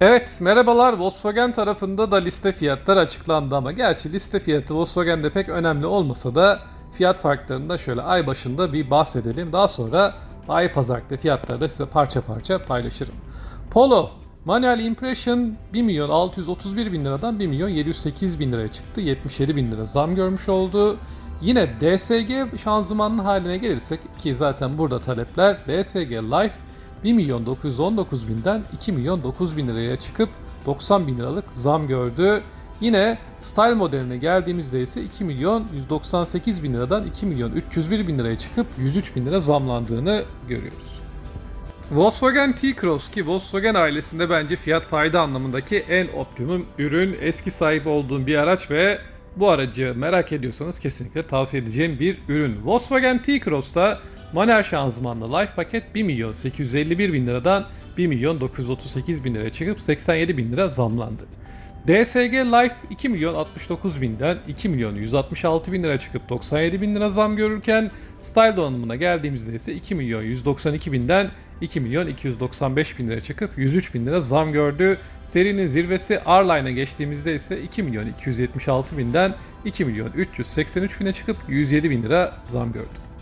Evet, merhabalar. Volkswagen tarafında da liste fiyatlar açıklandı ama gerçi liste fiyatı Volkswagen'de pek önemli olmasa da fiyat farklarında şöyle ay başında bir bahsedelim. Daha sonra ay pazarlıkta fiyatları da size parça parça paylaşırım. Polo Manuel Impression 1 milyon 631 bin liradan 1 milyon 708 bin liraya çıktı. 77 bin lira zam görmüş oldu. Yine DSG şanzımanlı haline gelirsek ki zaten burada talepler DSG Life 1 milyon 919 binden 2 milyon 9 bin liraya çıkıp 90 bin liralık zam gördü. Yine Style modeline geldiğimizde ise 2 milyon 198 bin liradan 2 milyon 301 bin liraya çıkıp 103 bin lira zamlandığını görüyoruz. Volkswagen T-Cross ki Volkswagen ailesinde bence fiyat fayda anlamındaki en optimum ürün. Eski sahip olduğum bir araç ve bu aracı merak ediyorsanız kesinlikle tavsiye edeceğim bir ürün. Volkswagen T-Cross'ta manuel şanzımanlı Life paket 1 milyon 851 bin liradan 1 milyon 938 bin liraya çıkıp 87 bin lira zamlandı. DSG Life 2 milyon 69 binden 2 milyon 166 bin lira çıkıp 97 bin lira zam görürken Style donanımına geldiğimizde ise 2 milyon 192 binden 2 milyon 295 bin lira çıkıp 103 bin lira zam gördü. Serinin zirvesi R-Line'a geçtiğimizde ise 2 milyon 276 binden 2 milyon 383 bine çıkıp 107 bin lira zam gördü.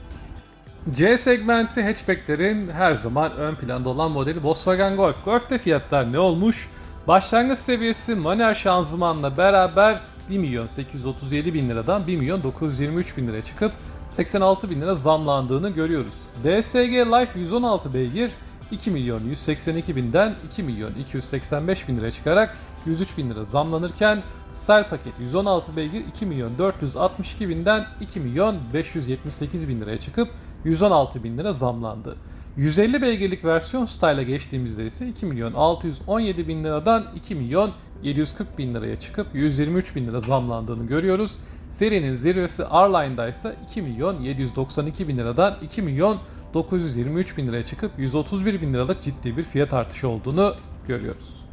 C segmenti hatchbacklerin her zaman ön planda olan modeli Volkswagen Golf. Golf'te fiyatlar ne olmuş? Başlangıç seviyesi manuel şanzımanla beraber 1 milyon 837 bin liradan 1 milyon 923 bin liraya çıkıp 86 bin lira zamlandığını görüyoruz. DSG Life 116 beygir 2 milyon 182 binden 2 milyon 285 bin liraya çıkarak 103 bin lira zamlanırken Style paket 116 beygir 2 milyon 462 binden 2 milyon 578 bin liraya çıkıp 116 bin lira zamlandı. 150 beygirlik versiyon Style'a geçtiğimizde ise 2 milyon 617 bin liradan 2 milyon 740 bin liraya çıkıp 123 bin lira zamlandığını görüyoruz. Serinin zirvesi R-Line'da ise 2 milyon 792 bin liradan 2 milyon 923 bin liraya çıkıp 131 bin liralık ciddi bir fiyat artışı olduğunu görüyoruz.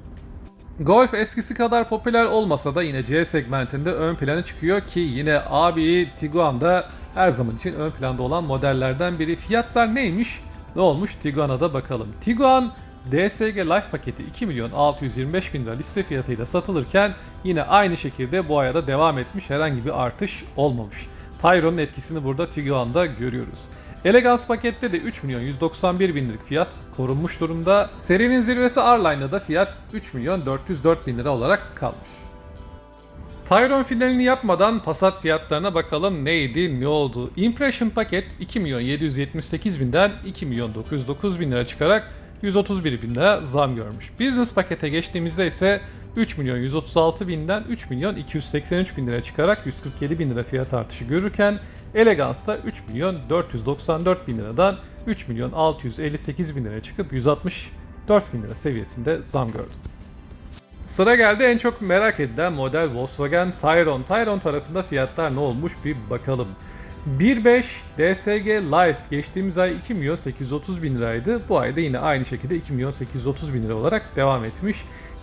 Golf eskisi kadar popüler olmasa da yine C segmentinde ön plana çıkıyor ki yine abi Tiguan da her zaman için ön planda olan modellerden biri. Fiyatlar neymiş? Ne olmuş Tiguan'a da bakalım. Tiguan DSG Life paketi 2 milyon 625 bin lira liste fiyatıyla satılırken yine aynı şekilde bu aya da devam etmiş herhangi bir artış olmamış. Tyron'un etkisini burada Tiguan'da görüyoruz. Elegance pakette de 3 milyon 191 bin liralık fiyat korunmuş durumda. Serinin zirvesi R-Line'da da fiyat 3 milyon 404 bin lira olarak kalmış. Tyron finalini yapmadan Passat fiyatlarına bakalım neydi ne oldu. Impression paket 2 milyon 778 binden 2 milyon 909 bin lira çıkarak 131 bin lira zam görmüş. Business pakete geçtiğimizde ise 3 milyon 136 binden 3 milyon 283 bin lira çıkarak 147 bin lira fiyat artışı görürken Elegance'da 3 milyon 494 bin liradan 3 milyon 658 bin liraya çıkıp 164 bin lira seviyesinde zam gördü. Sıra geldi en çok merak edilen model Volkswagen Tayron. Tayron tarafında fiyatlar ne olmuş bir bakalım. 1.5 DSG Life geçtiğimiz ay 2 milyon 830 bin liraydı. Bu ayda yine aynı şekilde 2 milyon 830 bin lira olarak devam etmiş.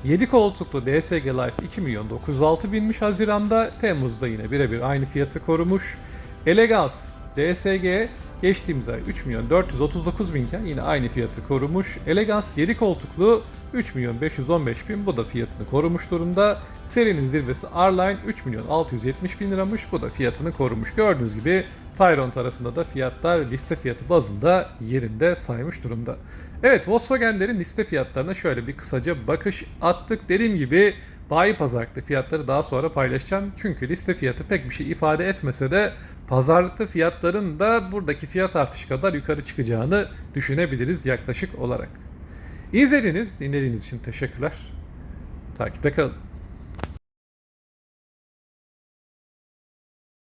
7 koltuklu DSG Life 2 milyon 906 binmiş Haziran'da. Temmuz'da yine birebir aynı fiyatı korumuş. Elegance DSG geçtiğimiz ay 3 milyon 439 binken yine aynı fiyatı korumuş. Elegance 7 koltuklu 3 milyon 515 bin bu da fiyatını korumuş durumda. Serinin zirvesi R-Line 3 milyon 670 bin liramış bu da fiyatını korumuş. Gördüğünüz gibi Tyron tarafında da fiyatlar liste fiyatı bazında yerinde saymış durumda. Evet Volkswagen'lerin liste fiyatlarına şöyle bir kısaca bakış attık. Dediğim gibi bayi pazarlıkta fiyatları daha sonra paylaşacağım. Çünkü liste fiyatı pek bir şey ifade etmese de pazarlıkta fiyatların da buradaki fiyat artışı kadar yukarı çıkacağını düşünebiliriz yaklaşık olarak. İzlediğiniz, dinlediğiniz için teşekkürler. Takipte kalın.